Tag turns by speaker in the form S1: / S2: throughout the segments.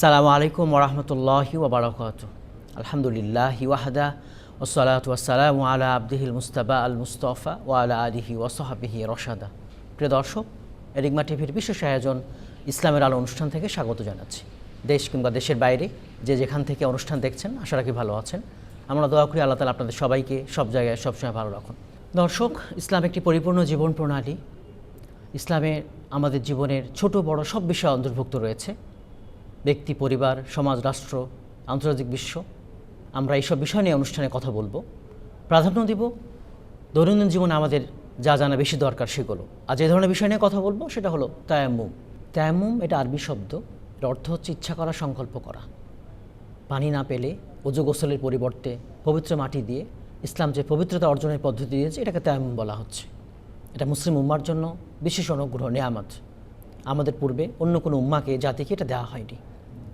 S1: আসসালামু আলাইকুম ওরহমতুল্লাহি ওবরাকাত আলহামদুলিল্লাহ ওয়াহাদা ওসলাত ওয়াসালামু আলা আব্দিহিল মুস্তাবা আল মুস্তফা ও আলা আলিহি ওসহাবিহি রশাদা। প্রিয় দর্শক, এরিগমা টিভির বিশেষ আয়োজন ইসলামের আলো অনুষ্ঠান থেকে স্বাগত জানাচ্ছি। দেশ কিংবা দেশের বাইরে যে যেখান থেকে অনুষ্ঠান দেখছেন, আশা রাখি ভালো আছেন। আমরা দোয়া করি আল্লাহ তালা আপনাদের সবাইকে সব জায়গায় সবসময় ভালো রাখুন। দর্শক, ইসলাম একটি পরিপূর্ণ জীবন প্রণালী। ইসলামে আমাদের জীবনের ছোট বড় সব বিষয় অন্তর্ভুক্ত রয়েছে। ব্যক্তি, পরিবার, সমাজ, রাষ্ট্র, আন্তর্জাতিক বিশ্ব, আমরা এইসব বিষয় নিয়ে অনুষ্ঠানে কথা বলব। প্রাধান্য দিব, দৈনন্দিন জীবনে আমাদের যা জানা বেশি দরকার সেগুলো। আর যে ধরনের বিষয় নিয়ে কথা বলব সেটা হলো তায়াম্মুম তায়াম্মুম এটা আরবি শব্দ, এর অর্থ হচ্ছে ইচ্ছা করা, সংকল্প করা। পানি না পেলে, অজু গোসলের পরিবর্তে পবিত্র মাটি দিয়ে ইসলাম যে পবিত্রতা অর্জনের পদ্ধতি দিয়েছে, এটাকে তায়াম্মুম বলা হচ্ছে। এটা মুসলিম উম্মার জন্য বিশেষ অনুগ্রহ, নেয়ামত। আমাদের পূর্বে অন্য কোনো উম্মাকে, জাতিকে এটা দেওয়া হয়নি।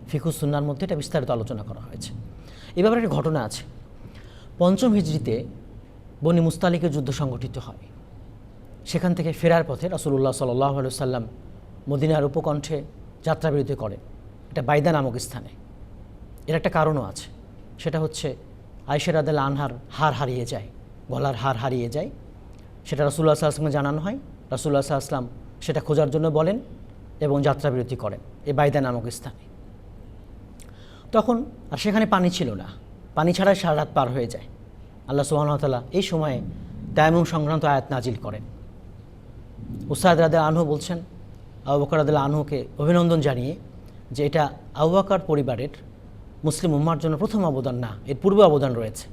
S1: ফিকুস সুন্নার মধ্যে এটা বিস্তারিত আলোচনা করা হয়েছে। এ ব্যাপারে একটা ঘটনা আছে। পঞ্চম হিজড়িতে বনি মুস্তালিকের যুদ্ধ সংগঠিত হয়। সেখান থেকে ফেরার পথে রাসুলুল্লাহ সাল্লাহ সাল্লাম মদিনার উপকণ্ঠে যাত্রাবিরতি করেন। এটা বাইদা নামক স্থানে। এর একটা কারণও আছে। সেটা হচ্ছে আয়সের আদাল আনহার হার হারিয়ে যায়, গলার হার হারিয়ে যায়। সেটা রাসুল্লাহ সাল্লামকে জানানো হয়। রাসুল্লাহ সাল্লাম সেটা খোঁজার জন্য বলেন এবং যাত্রাবিরতি করেন এই বাইদা নামক স্থানে। তখন আর সেখানে পানি ছিল না। পানি ছাড়াই সারা রাত পার হয়ে যায়। আল্লাহ সুবাহতাল্লাহ এই সময়ে তায়ামুম সংক্রান্ত আয়াত নাজিল করেন। উসাদ রাদে আনহু বলছেন, আবু বকর আনহুকে অভিনন্দন জানিয়ে যে এটা আবু পরিবারের মুসলিম উম্মার জন্য প্রথম অবদান না, এর পূর্বে অবদান রয়েছে।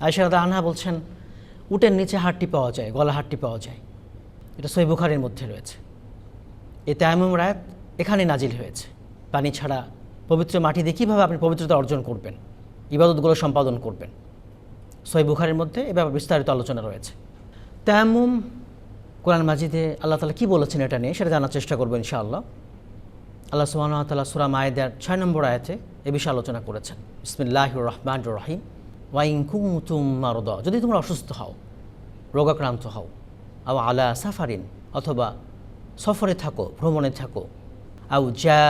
S1: আয়সা রাদা আনহা বলছেন, উটের নিচে হাটটি পাওয়া যায় গলা হাটটি পাওয়া যায়। এটা সই বুখারের মধ্যে রয়েছে। এ তায়ামুম রায়াত এখানে নাজিল হয়েছে। পানি ছাড়া পবিত্র মাটি দিয়ে কীভাবে আপনি পবিত্রতা অর্জন করবেন? ইবাদতগুলো সম্পাদন করবেন। সই বুখারের মধ্যে এ বিস্তারিত আলোচনা রয়েছে। তায়াম্মুম কোরআন মাজিদে আল্লাহ তালা কী বলেছেন এটা নিয়ে সেটা জানার চেষ্টা করব ইনশাআল্লাহ। আল্লাহ সুবাহ তাল্লাহ সুরা মায়েদার ছয় নম্বর আয়াতে এ বিষয়ে আলোচনা করেছেন। ইসমিল্লাহ রহমান রহিম। ওয়াইং কুমুতুম মারদ। যদি তোমরা অসুস্থ হও, রোগাক্রান্ত হও আও আলা সাফারিন, অথবা সফরে থাকো, ভ্রমণে থাকো। আউ জা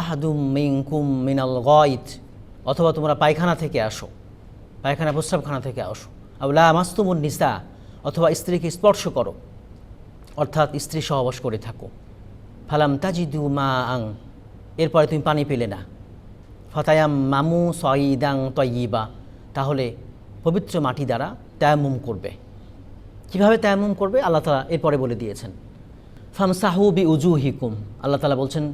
S1: আহাদুম মিনকুম মিনাল গয়েত, অথবা তোমরা পায়খানা থেকে আসো, পায়খানা, প্রস্রাবখানা থেকে আসো। আউ লা মাস্তুমুন নিসা, অথবা স্ত্রীকে স্পর্শ করো, অর্থাৎ স্ত্রী সহবাস করে থাকো। ফালাম তাজিদু মা আং এরপরে তুমি পানি পেলে না। ফতায়াম মামু সঈদাং তয়িবা তাহলে পবিত্র মাটি দ্বারা তায়ামুম করবে। কীভাবে তায়ামুম করবে? আল্লাহ তালা এরপরে বলে দিয়েছেন। ফাম সাহু বি উজু হিকুম আল্লাহ তালা বলছেন,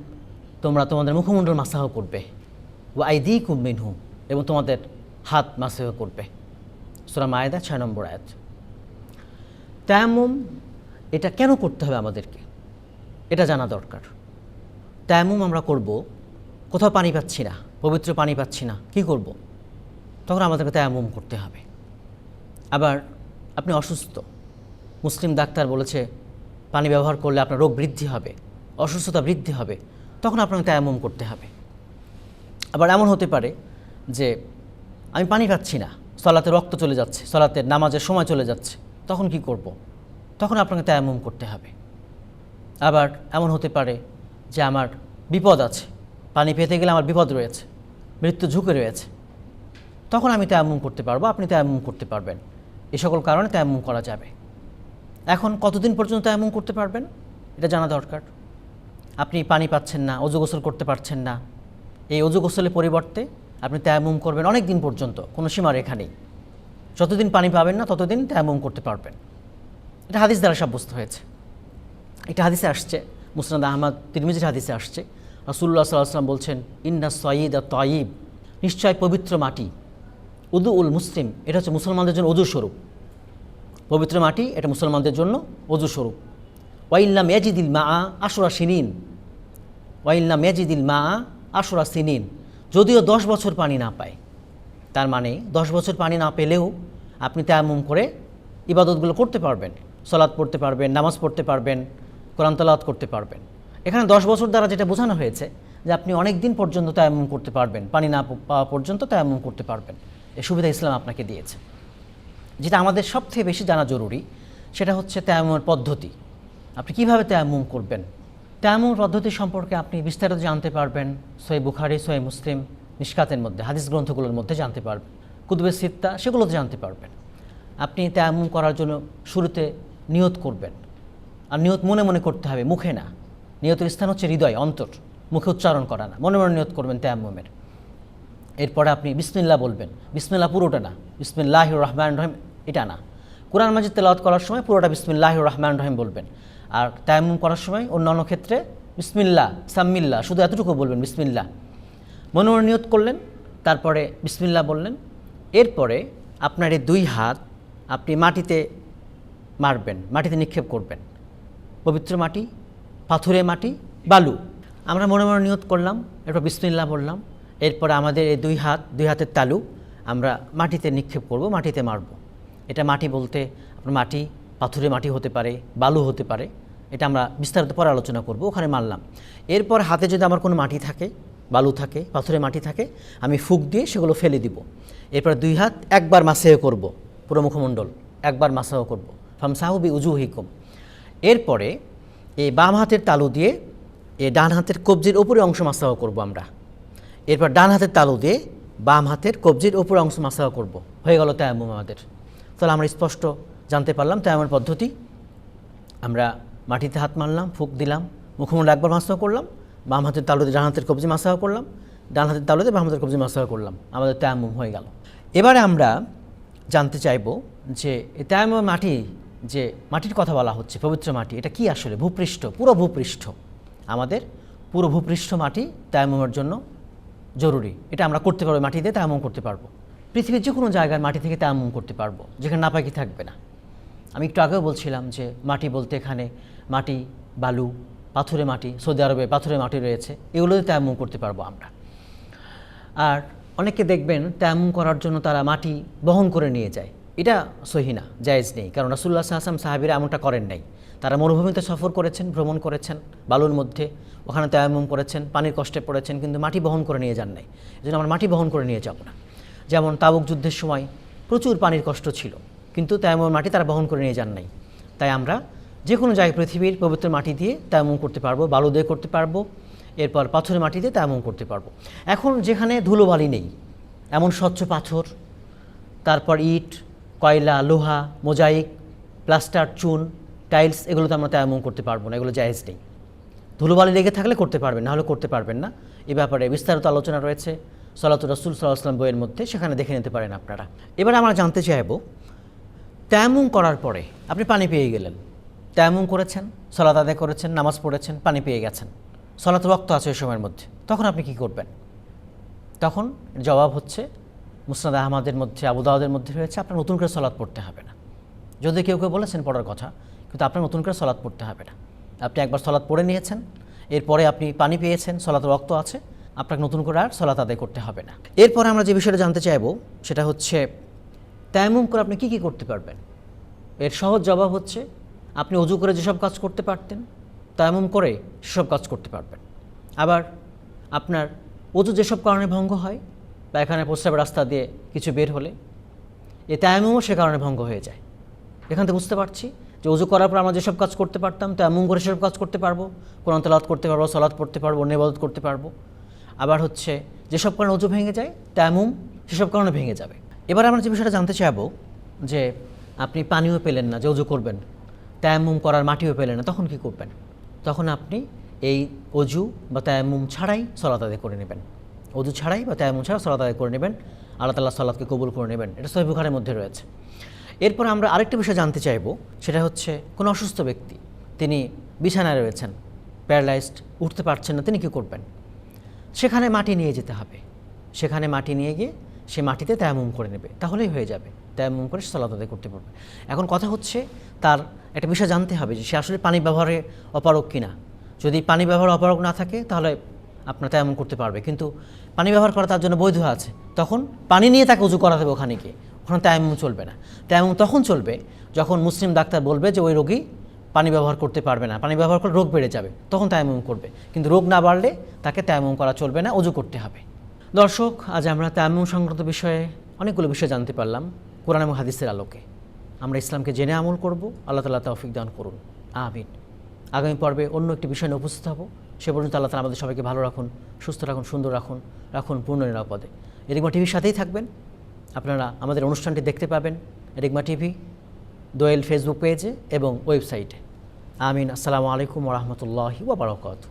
S1: তোমরা তোমাদের মুখমণ্ডল মাসাহ করবে। ও আইদি মিনহু, এবং তোমাদের হাত মাসাহ করবে। সুরা মায়েদা, ছয় নম্বর আয়াত। তায়ামুম এটা কেন করতে হবে আমাদেরকে? এটা জানা দরকার। তায়ামুম আমরা করব, কোথাও পানি পাচ্ছি না, পবিত্র পানি পাচ্ছি না, কি করব। তখন আমাদেরকে তায়ামুম করতে হবে। আবার আপনি অসুস্থ মুসলিম ডাক্তার বলেছে, পানি ব্যবহার করলে আপনার রোগ বৃদ্ধি হবে, অসুস্থতা বৃদ্ধি হবে, তখন আপনাকে তায়ামুম করতে হবে। আবার এমন হতে পারে যে, আমি পানি পাচ্ছি না, সলাতে রক্ত চলে যাচ্ছে, সলাতে নামাজের সময় চলে যাচ্ছে, তখন কি করব। তখন আপনাকে তায়ামুম করতে হবে। আবার এমন হতে পারে যে, আমার বিপদ আছে, পানি পেতে গেলে আমার বিপদ রয়েছে, মৃত্যু ঝুঁকে রয়েছে, তখন আমি তায়াম্মুম করতে পারব, আপনি তায়াম্মুম করতে পারবেন। এ সকল কারণে তায়াম্মুম করা যাবে। এখন কতদিন পর্যন্ত তায়াম্মুম করতে পারবেন? এটা জানা দরকার। আপনি পানি পাচ্ছেন না, অজু গোসল করতে পারছেন না। এই অজু গোসলের পরিবর্তে আপনি তায়াম্মুম করবেন অনেক দিন পর্যন্ত, কোনো সীমা রেখা নেই। যতদিন পানি পাবেন না, ততদিন তায়াম্মুম করতে পারবেন। এটা হাদিস দ্বারা সাব্যস্ত হয়েছে। এটা হাদিসে আসছে, মুসনাদ আহমদ তিরমিজির হাদিসে আসছে। রাসুল্লাহ সাল্লাম বলছেন, ইন্না সঈদ আ তয়িব নিশ্চয় পবিত্র মাটি। উদু উল মুসলিম, এটা হচ্ছে মুসলমানদের জন্য অজু স্বরূপ। পবিত্র মাটি, এটা মুসলমানদের জন্য অজু স্বরূপ। ওয়াইল্লা মেজিদিল মা আশুরা সিনিন। ওয়াইল্লা মেজিদিল মা আশুরা সিনিন। যদিও দশ বছর পানি না পায়। তার মানে দশ বছর পানি না পেলেও আপনি তায়ামুম করে ইবাদতগুলো করতে পারবেন। সলাদ পড়তে পারবেন, নামাজ পড়তে পারবেন, কোরআন করতে পারবেন। এখানে দশ বছর দ্বারা যেটা বোঝানো হয়েছে যে আপনি অনেক দিন পর্যন্ত তায়াম্মুম করতে পারবেন। পানি না পাওয়া পর্যন্ত তায়াম্মুম করতে পারবেন। এ সুবিধা ইসলাম আপনাকে দিয়েছে। যেটা আমাদের সবথেকে বেশি জানা জরুরি, সেটা হচ্ছে তায়াম্মুমের পদ্ধতি। আপনি কীভাবে তায়াম্মুম করবেন? তেমন পদ্ধতি সম্পর্কে আপনি বিস্তারিত জানতে পারবেন সই বুখারি সোয়ে মুসলিম মিশকাতের মধ্যে, হাদিস গ্রন্থগুলোর মধ্যে জানতে পারবেন। কুতুবে সিত্তা সেগুলোতে জানতে পারবেন। আপনি তেমন করার জন্য শুরুতে নিয়ত করবেন। আর নিয়ত মনে মনে করতে হবে, মুখে না। নিয়তের স্থান হচ্ছে হৃদয়, অন্তর। মুখে উচ্চারণ করা না। মনে মনে নিয়ত করবেন তেয়াম্মুমের এরপরে আপনি বিসমিল্লা বলবেন। বিসমিল্লা পুরোটা না। বিসমিল্লাহ রহমান রহিম। এটা না। কোরআন মাজিদ তেলাওয়াত করার সময় পুরোটা বিসমিল্লাহ রহমান রহিম বলবেন। আর তায়াম্মুম করার সময় অন্যান্য ক্ষেত্রে বিসমিল্লা সাম্মিল্লা শুধু এতটুকু বলবেন বিসমিল্লা মনে মনে নিয়ত করলেন, তারপরে বিসমিল্লা বললেন। এরপরে আপনার এই দুই হাত আপনি মাটিতে মারবেন, মাটিতে নিক্ষেপ করবেন। পবিত্র মাটি, পাথুরে মাটি, বালু। আমরা মনে মনে নিয়ত করলাম, এরপর বিসমিল্লা বললাম। এরপর আমাদের এই দুই হাত, দুই হাতের তালু আমরা মাটিতে নিক্ষেপ করব, মাটিতে মারব। এটা মাটি বলতে আপনার মাটি পাথুরে মাটি হতে পারে, বালু হতে পারে, এটা আমরা বিস্তারিত পরে আলোচনা করব, ওখানে মারলাম এরপর হাতে যদি আমার কোনো মাটি থাকে, বালু থাকে, পাথুরে মাটি থাকে, আমি ফুক দিয়ে সেগুলো ফেলে দিব। এরপর দুই হাত একবার মাসেও করব, পুরো মুখমণ্ডল, একবার মাসাও করব। ফামসাহুবি উজু হিকুম এরপরে এই বাম হাতের তালু দিয়ে এই ডান হাতের কবজির ওপরে অংশ মাসাও করব আমরা। এরপর ডান হাতের তালু দিয়ে বাম হাতের কবজির ওপরে অংশ মাসাও করব। হয়ে গেল তায়াম্মুম আমাদের। তাহলে আমরা স্পষ্ট জানতে পারলাম তায়ামের পদ্ধতি। আমরা মাটিতে হাত মারলাম, ফুক দিলাম, মুখমণ্ডল একবার মাসাও করলাম, বাম হাতের তালুতে ডান হাতের কবজি মাসাও করলাম, ডান হাতের তালুতে বাম হাতের কবজি মাসাও করলাম। আমাদের তায়াম্মুম হয়ে গেল। এবারে আমরা জানতে চাইব যে এই মাটি যে মাটির কথা বলা হচ্ছে, পবিত্র মাটি, এটা কি আসলে? ভূপৃষ্ঠ, পুরো ভূপৃষ্ঠ। আমাদের পুরো ভূপৃষ্ঠ মাটি তায়াম্মুমের জন্য জরুরি। এটা আমরা করতে পারব মাটি মাটিতে তায়াম্মুম করতে পারব। পৃথিবীর যে কোনো জায়গার মাটি থেকে তায়াম্মুম করতে পারব, যেখানে নাপাকি থাকবে না। আমি একটু আগেও বলছিলাম যে মাটি বলতে এখানে মাটি, বালু, পাথুরে মাটি, সৌদি আরবে পাথুরে মাটি রয়েছে এগুলোতে তায়াম্মুম করতে পারব আমরা। আর অনেকে দেখবেন তায়াম্মুম করার জন্য তারা মাটি বহন করে নিয়ে যায়। এটা সহিনা জায়েজ নেই, কারণ রাসুল্লাহ আসলাম সাহাবিরা এমনটা করেন নাই। তারা মরুভূমিতে সফর করেছেন, ভ্রমণ করেছেন, বালুর মধ্যে, ওখানে তায়াম্মুম করেছেন, পানির কষ্টে পড়েছেন, কিন্তু মাটি বহন করে নিয়ে যান নাই। এই জন্য আমরা মাটি বহন করে নিয়ে যাব না। যেমন তাবুক যুদ্ধের সময় প্রচুর পানির কষ্ট ছিল, কিন্তু তেমন মাটি তারা বহন করে নিয়ে যান নাই। তাই আমরা যে কোনো জায়গায় পৃথিবীর পবিত্র মাটি দিয়ে তায়াম্মুম করতে পারব, বালু দিয়ে করতে পারব, এরপর পাথরের মাটি দিয়ে তায়াম্মুম করতে পারব। এখন যেখানে ধুলোবালি নেই, এমন স্বচ্ছ পাথর, তারপর ইট, কয়লা, লোহা, মোজাইক, প্লাস্টার, চুন, টাইলস, এগুলোতে আমরা তায়াম্মুম করতে পারব না, এগুলো জায়েজ নেই। ধুলোবালি লেগে থাকলে করতে পারবেন না হলে করতে পারবেন না। এ ব্যাপারে বিস্তারিত আলোচনা রয়েছে। সলাত রসুল সাল্লাহাম বইয়ের মধ্যে, সেখানে দেখে নিতে পারেন আপনারা। এবার আমরা জানতে চাইব তায়াম্মুম করার পরে আপনি পানি পেয়ে গেলেন। তায়াম্মুম করেছেন, সলাত আদায় করেছেন, নামাজ পড়েছেন, পানি পেয়ে গেছেন। সলাত রক্ত আছে ওই সময়ের মধ্যে। তখন আপনি কি করবেন? তখন জবাব হচ্ছে, মুসনাদ আহমদের মধ্যে আবুদাওয়াদের মধ্যে রয়েছে, আপনার নতুন করে সলাৎ পড়তে হবে না। যদি কেউ কেউ বলেছেন পড়ার কথা, কিন্তু আপনার নতুন করে সলাৎ পড়তে হবে না। আপনি একবার সলাৎ পড়ে নিয়েছেন, এরপরে আপনি পানি পেয়েছেন সলাত রক্ত আছে আপনাকে নতুন করে আর সলাত আদায় করতে হবে না। এরপরে আমরা যে বিষয়টা জানতে চাইব, সেটা হচ্ছে তায়াম্মুম করে আপনি কী কী করতে পারবেন? এর সহজ জবাব হচ্ছে, আপনি অজু করে যেসব কাজ করতে পারতেন, তায়াম্মুম করে সেসব কাজ করতে পারবেন। আবার আপনার অজু যেসব কারণে ভঙ্গ হয় বা এখানে প্রস্রাবের রাস্তা দিয়ে কিছু বের হলে, এ তায়াম্মুমও সে কারণে ভঙ্গ হয়ে যায়। এখান থেকে বুঝতে পারছি যে অজু করার পর আমরা যেসব কাজ করতে পারতাম, তায়াম্মুম করে সেসব কাজ করতে পারব, কোরআন তেলাওয়াত করতে পারব সলাৎ পড়তে পারব, নেবাদত করতে পারব। আবার হচ্ছে যেসব কারণে অজু ভেঙে যায় তায়াম্মুম সেসব কারণে ভেঙে যাবে। এবার আমরা যে বিষয়টা জানতে চাইব, যে আপনি পানিও পেলেন না, যে অজু করবেন তায়াম্মুম করার মাটিও পেলেন না, তখন কি করবেন? তখন আপনি এই অজু বা তায়াম্মুম ছাড়াই সলাত আদায় করে নেবেন। অজু ছাড়াই বা তায়াম্মুম ছাড়া সলাত আদায় করে নেবেন, আল্লাহ তাল্লাহ সাল্লাতকে কবুল করে নেবেন। এটা সহি বুখারের মধ্যে রয়েছে। এরপর আমরা আরেকটা বিষয় জানতে চাইব, সেটা হচ্ছে কোনো অসুস্থ ব্যক্তি, তিনি বিছানায় রয়েছেন, প্যারালাইজড, উঠতে পারছেন না, তিনি কী করবেন? সেখানে মাটি নিয়ে যেতে হবে। সেখানে মাটি নিয়ে গিয়ে সে মাটিতে তায়ামুম করে নেবে। তাহলেই হয়ে যাবে। তায়ামুম করে সে সালাত আদায় করতে পারবে। এখন কথা হচ্ছে তার একটা বিষয় জানতে হবে যে সে আসলে পানি ব্যবহারে অপারক কিনা। যদি পানি ব্যবহার অপারক না থাকে, তাহলে আপনার তায়ামুম করতে পারবে। কিন্তু পানি ব্যবহার করা তার জন্য বৈধ আছে। তখন পানি নিয়ে তাকে উজু করা হবে ওখানে গিয়ে। ওখানে তায়ামুম চলবে না। তায়ামুম তখন চলবে যখন মুসলিম ডাক্তার বলবে যে ওই রোগী পানি ব্যবহার করতে পারবে না, পানি ব্যবহার করলে রোগ বেড়ে যাবে, তখন তায়ামুম করবে। কিন্তু রোগ না বাড়লে তাকে তায়ামুম করা চলবে না, অজু করতে হবে। দর্শক, আজ আমরা তায়ামুম সংক্রান্ত বিষয়ে অনেকগুলো বিষয় জানতে পারলাম, কোরআন এবং হাদিসের আলোকে। আমরা ইসলামকে জেনে আমল করব, আল্লাহ তালা তৌফিক দান করুন। আমিন। আগামী পর্বে অন্য একটি বিষয় নিয়ে উপস্থিত হব। সে পর্যন্ত আল্লাহ তালা আমাদের সবাইকে ভালো রাখুন, সুস্থ রাখুন, সুন্দর রাখুন রাখুন পূর্ণ নিরাপদে। এরিকমা টিভির সাথেই থাকবেন। আপনারা আমাদের অনুষ্ঠানটি দেখতে পাবেন। এরিকমা টিভি দোয়েল ফেসবুক পেজে এবং ওয়েবসাইটে। আমিন। আসসালামু আলাইকুম রহমতুল্লাহি ওবরাকাতু